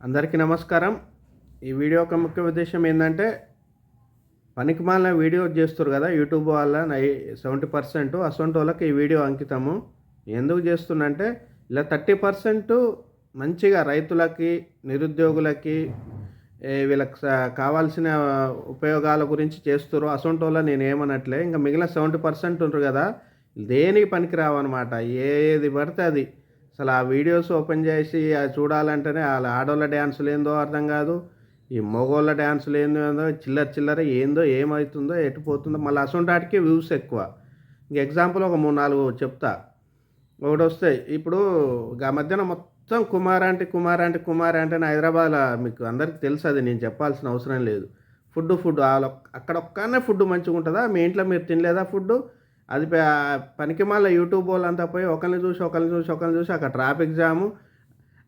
అందరికీ నమస్కారం. ఈ వీడియో యొక్క ముఖ్య ఉద్దేశం ఏంటంటే పనికిమాలిన వీడియో చేస్తారు కదా యూట్యూబ్ వల్ల నై సెవెంటీ పర్సెంట్ అసొంటి వాళ్ళకి ఈ వీడియో అంకితము. ఎందుకు చేస్తున్నంటే ఇలా థర్టీ పర్సెంట్ మంచిగా రైతులకి నిరుద్యోగులకి వీళ్ళకి కావాల్సిన ఉపయోగాల గురించి చేస్తారు అసొంటి వల్ల నేను ఏమనట్లే ఇంకా మిగిలిన సెవెంటీ పర్సెంట్ ఉంటారు కదా దేనికి పనికిరావు అనమాట ఏది పడితే అది. అసలు ఆ వీడియోస్ ఓపెన్ చేసి అది చూడాలంటేనే వాళ్ళ ఆడవాళ్ళ డ్యాన్సులు ఏందో అర్థం కాదు. ఈ మగవాళ్ళ డ్యాన్సులు ఏందో ఏందో చిల్లర చిల్లర ఏందో ఏమవుతుందో ఎటు పోతుందో. మళ్ళీ అసొంటి వాటికి వ్యూస్ ఎక్కువ. ఇంక ఎగ్జాంపుల్ ఒక మూడు నాలుగు చెప్తా. ఒకటి వస్తాయి ఇప్పుడు ఆ మధ్యన మొత్తం కుమార్ అంటే కుమార్ అంటే కుమార్ అంటే హైదరాబాద్లో మీకు అందరికీ తెలుసు అది నేను చెప్పాల్సిన అవసరం లేదు. ఫుడ్ ఫుడ్ అక్కడ ఒక్కనే ఫుడ్ మంచిగా ఉంటుందా మీ ఇంట్లో మీరు తినలేదా ఫుడ్ అది పనికి మళ్ళీ యూట్యూబ్ వాళ్ళంతా పోయి ఒకరిని చూసి ఒకరిని చూసి ఒకరిని చూసి అక్కడ ట్రాఫిక్ జాము.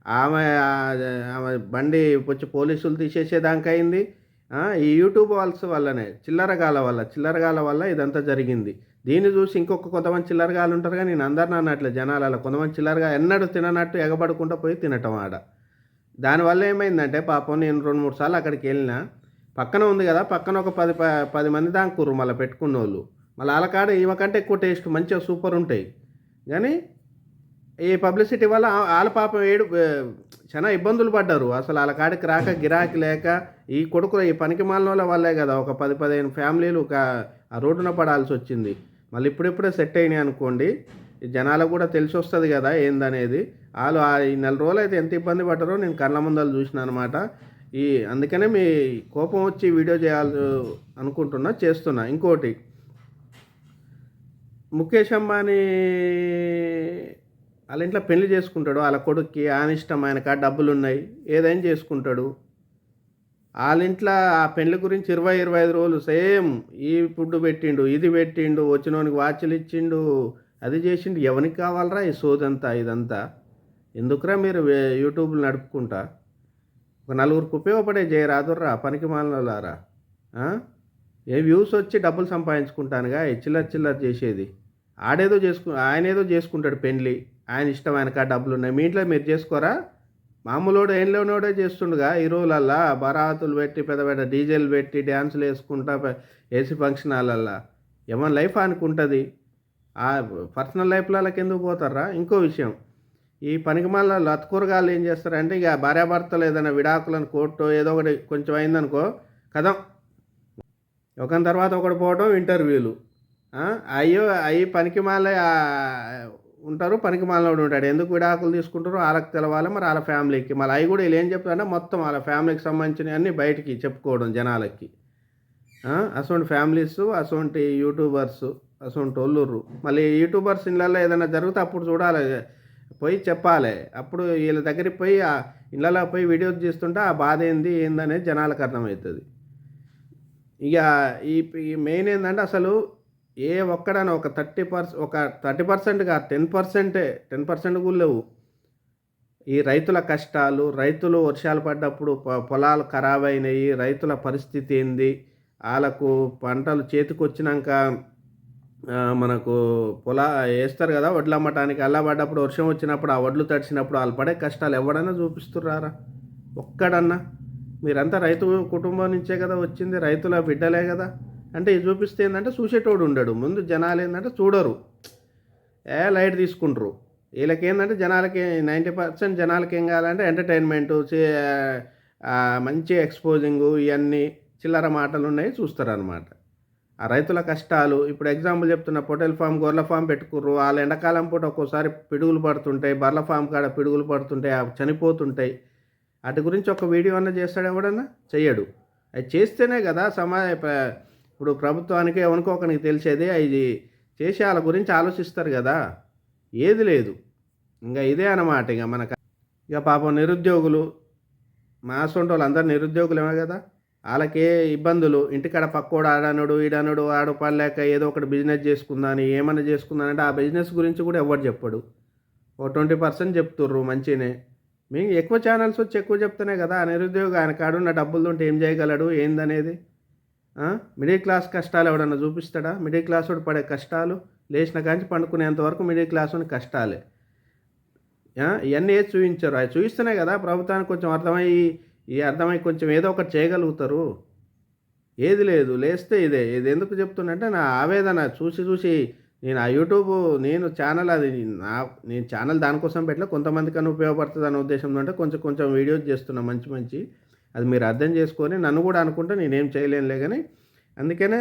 ఆమె ఆమె బండి వచ్చి పోలీసులు తీసేసేదానికైంది ఈ యూట్యూబ్ వాళ్ళ వల్లనే చిల్లరగాల వల్ల చిల్లరగాల వల్ల ఇదంతా జరిగింది. దీన్ని చూసి ఇంకొక కొంతమంది చిల్లరగాలు ఉంటారు కానీ నేను అందరిని అన్నట్లే జనాలలో. కొంతమంది చిల్లరగా ఎన్నడూ తిననట్టు ఎగబడుకుంటూ పోయి తినటం ఆడ. దానివల్ల ఏమైందంటే పాపం నేను రెండు మూడు సార్లు అక్కడికి వెళ్ళిన పక్కన ఉంది కదా పక్కన ఒక పది ప- పది మంది దాని కుర్రు మళ్ళీ పెట్టుకున్న వాళ్ళు మళ్ళీ వాళ్ళ కాడ ఈమె కంటే ఎక్కువ టేస్ట్ మంచిగా సూపర్ ఉంటాయి. కానీ ఈ పబ్లిసిటీ వల్ల వాళ్ళ పాపం ఏడు చాలా ఇబ్బందులు పడ్డారు. అసలు వాళ్ళ కాడికి రాక గిరాకీ లేక ఈ కొడుకులు ఈ పనికి మాలిన వల్లే కదా. ఒక పది పదిహేను ఫ్యామిలీలు ఒక ఆ రోడ్డున పడాల్సి వచ్చింది. మళ్ళీ ఇప్పుడిప్పుడే సెట్ అయినాయి అనుకోండి జనాలకు కూడా తెలిసి వస్తుంది కదా ఏందనేది. వాళ్ళు ఆ ఈ నెల రోజులు అయితే ఎంత ఇబ్బంది పడ్డారో నేను కళ్ళ ముందలు చూసిన అనమాట ఈ అందుకనే మీ కోపం వచ్చి వీడియో చేయాలి అనుకుంటున్నా చేస్తున్నా. ఇంకోటి ముఖేష్ అంబానీ వాళ్ళ ఇంట్లో పెళ్ళి చేసుకుంటాడు. వాళ్ళ కొడుక్కి ఆనిష్టం ఇష్టం ఆయనకు డబ్బులు ఉన్నాయి ఏదైనా చేసుకుంటాడు. వాళ్ళ ఇంట్లో ఆ పెళ్ళి గురించి ఇరవై ఇరవై ఐదు రోజులు సేమ్ ఈ ఫుడ్ పెట్టిండు ఇది పెట్టిండు వచ్చినోనికి వాచ్లు ఇచ్చిండు అది చేసిండు. ఎవరికి కావాలరా ఈ సోదంతా ఇదంతా? ఎందుకురా మీరు యూట్యూబ్లు నడుపుకుంటా? ఒక నలుగురికి ఉపయోగపడే చేయరాదుర్రా పనికి మాలారా ఏ వ్యూస్ వచ్చి డబ్బులు సంపాదించుకుంటానుగా చిల్లర చిల్లర చేసేది. ఆడేదో చేసుకు ఆయన ఏదో చేసుకుంటాడు పెండ్లి. ఆయన ఇష్టం ఆయనక ఆ డబ్బులు ఉన్నాయి మీ ఇంట్లో మీరు చేసుకోరా? మామూలుడు ఏంలోనోడే చేస్తుండగా. ఈ రోజులల్లా బరాతులు పెట్టి పెద్ద పెద్ద డీజేలు పెట్టి డ్యాన్సులు వేసుకుంటా ఏసీ ఫంక్షన్ హాలల్లా ఏమన్నా లైఫ్ అనుకుంటుంది? ఆ పర్సనల్ లైఫ్లకి ఎందుకు పోతారా ఇంకో విషయం. ఈ పనికి మళ్ళీ లత్కూరగాళ్ళు ఏం చేస్తారంటే ఇక భార్యాభర్తలు ఏదైనా విడాకులను కోర్టు ఏదో ఒకటి కొంచెం అయిందనుకో కథం. ఒకరి తర్వాత ఒకటి పోవడం ఇంటర్వ్యూలు. అయ్యో అవి పనికిమాలే ఉంటారు పనికి ఉంటాడు. ఎందుకు విడాకులు తీసుకుంటారో వాళ్ళకి తెలవాలి మరి వాళ్ళ ఫ్యామిలీకి. మళ్ళీ అవి కూడా వీళ్ళు ఏం చెప్తారంటే మొత్తం వాళ్ళ ఫ్యామిలీకి సంబంధించినవి అన్నీ బయటికి చెప్పుకోవడం జనాలకి. ఆ, అసొంటి ఫ్యామిలీస్ అసొంటి యూట్యూబర్స్ అసొంటి ఒళ్ళుర్రు. మళ్ళీ యూట్యూబర్స్ ఇళ్ళల్లో ఏదైనా జరిగితే అప్పుడు చూడాలి పోయి చెప్పాలి. అప్పుడు వీళ్ళ దగ్గరికి పోయి ఇళ్ళలో పోయి వీడియోస్ చేస్తుంటే ఆ బాధ ఏంది ఏందనేది జనాలకు అర్థమవుతుంది. ఇక ఈ మెయిన్ ఏంటంటే అసలు ఏ ఒక్కడైనా ఒక థర్టీ పర్సెంట్ ఒక థర్టీ పర్సెంట్గా టెన్ పర్సెంటే టెన్ పర్సెంట్ కూడా లేవు. ఈ రైతుల కష్టాలు రైతులు వర్షాలు పడ్డప్పుడు పొలాలు ఖరాబ్ అయినాయి రైతుల పరిస్థితి ఏంది? వాళ్ళకు పంటలు చేతికొచ్చినాక మనకు పొలా వేస్తారు కదా వడ్లు అమ్మటానికి. అలా పడ్డప్పుడు వర్షం వచ్చినప్పుడు ఆ వడ్లు తడిచినప్పుడు వాళ్ళు పడే కష్టాలు ఎవడన్నా చూపిస్తున్నారా ఒక్కడన్నా. మీరంతా రైతు కుటుంబం నుంచే కదా వచ్చింది రైతుల బిడ్డలే కదా. అంటే ఇది చూపిస్తే ఏంటంటే చూసేటోడు ఉండడు. ముందు జనాలు ఏంటంటే చూడరు. ఏ లైట్ తీసుకుంటారు. వీళ్ళకి ఏంటంటే జనాలకి నైంటీ పర్సెంట్ జనాలకి ఏం కావాలంటే ఎంటర్టైన్మెంటు మంచి ఎక్స్పోజింగు ఇవన్నీ చిల్లర మాటలు ఉన్నాయి చూస్తారనమాట ఆ రైతుల కష్టాలు ఇప్పుడు ఎగ్జాంపుల్ చెప్తున్న పొటల్ ఫామ్ గొర్రెల ఫామ్ పెట్టుకుర్రు. వాళ్ళ ఎండాకాలం పూట ఒక్కోసారి పిడుగులు పడుతుంటాయి బర్ల ఫామ్ కాడ పిడుగులు పడుతుంటాయి అవి చనిపోతుంటాయి. వాటి గురించి ఒక వీడియో అన్న చేస్తాడు ఎవడన్నా? చెయ్యడు. అది చేస్తేనే కదా సమా ఇప్పుడు ప్రభుత్వానికి ఎవరికో తెలిసేదే ఇది. చేసి వాళ్ళ గురించి ఆలోచిస్తారు కదా. ఏది లేదు. ఇంకా ఇదే అన్నమాట ఇక మనకు ఇక పాపం నిరుద్యోగులు మా సొంత వాళ్ళు అందరు నిరుద్యోగులమే కదా. వాళ్ళకే ఇబ్బందులు. ఇంటికాడ పక్కోడు ఆడనుడు ఈడనుడు ఆడు పడలేక ఏదో ఒకటి బిజినెస్ చేసుకుందాని ఏమైనా చేసుకుందానంటే ఆ బిజినెస్ గురించి కూడా ఎవరు చెప్పడు. ఓ ట్వంటీ పర్సెంట్ చెప్తుర్రు మంచినే. మీ ఎక్కువ ఛానల్స్ వచ్చి ఎక్కువ చెప్తేనే కదా ఆ నిరుద్యోగి ఆయన కాడున్న డబ్బులు ఉంటే ఏం చేయగలడు ఏందనేది? మిడిల్ క్లాస్ కష్టాలు ఎవడన్నా చూపిస్తాడా? మిడిల్ క్లాస్ వాడు పడే కష్టాలు లేచిన కాంచి పండుకునేంత వరకు మిడిల్ క్లాస్ వాడి కష్టాలే. ఇవన్నీ ఏది చూపించారు అది చూపిస్తేనే కదా ప్రభుత్వానికి కొంచెం అర్థమయ్యి ఈ అర్థమై కొంచెం ఏదో ఒకటి చేయగలుగుతారు. ఏది లేదు. లేస్తే ఇదే. ఇది ఎందుకు చెప్తున్నంటే నా ఆవేదన. చూసి చూసి నేను ఆ యూట్యూబ్ నేను ఛానల్ అది నా నేను ఛానల్ దానికోసం పెట్టలే. కొంతమందికన్నా ఉపయోగపడుతుంది అనే ఉద్దేశంతో అంటే కొంచెం కొంచెం వీడియోస్ చేస్తున్నా మంచి మంచి. అది మీరు అర్థం చేసుకొని నన్ను కూడా అనుకుంటే నేనేం చేయలేనులే కానీ అందుకనే